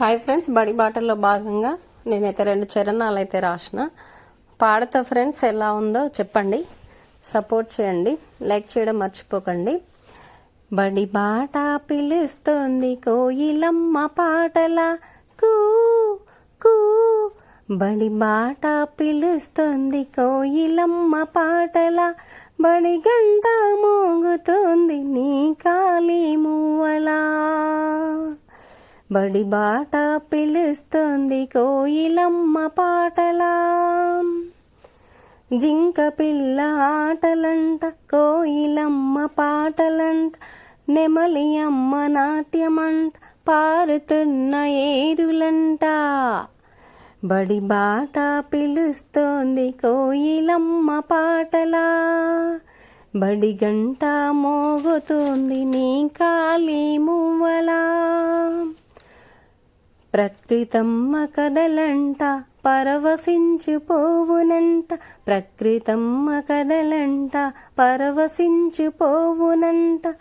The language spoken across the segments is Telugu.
హాయ్ ఫ్రెండ్స్ బడి బాటల్లో భాగంగా నేనైతే రెండు చరణాలు అయితే రాసిన. పాడతా ఫ్రెండ్స్ ఎలా ఉందో చెప్పండి. సపోర్ట్ చేయండి. లైక్ చేయడం మర్చిపోకండి. బడి బాట పిలుస్తుంది కోయిలమ్మ పాటల. కూ కూ. బడి బాట పిలుస్తుంది కోయిలమ్మ పాటల. బడి గంట మోగుతుంది నీ కాలి బడి బాట పిలుస్తోంది కోయిలమ్మ పాటలా. జింక పిల్ల ఆటలంట కోయిలమ్మ పాటలంట నెమలి అమ్మ నాట్యమంట పారుతున్న ఏరులంట. బడి బాట పిలుస్తోంది కోయిలమ్మ పాటలా. బడి గంట మోగుతోంది నీ కాలి మువ్వలా. ప్రకృతమ్మ కదలంట పరవశించిపోవునంట. ప్రకృతమ్మ కదలంట పరవశించిపోవునంట.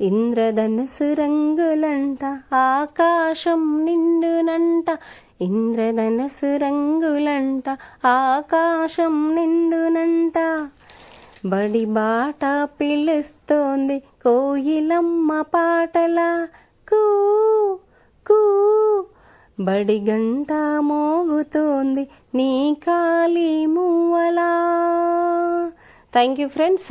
ఇంద్రధనుసు రంగులంట ఆకాశం నిండునంట. ఇంద్రధనుసు రంగులంట ఆకాశం నిండునంట. బడి బాట పిలుస్తోంది కోయిలమ్మ పాటల. బడి గంట మోగుతోంది నీ కాలి మువ్వలా. థ్యాంక్ యూ ఫ్రెండ్స్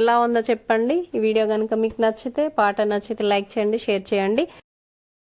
ఎలా ఉందో చెప్పండి. ఈ వీడియో కనుక మీకు నచ్చితే పాట నచ్చితే లైక్ చేయండి షేర్ చేయండి.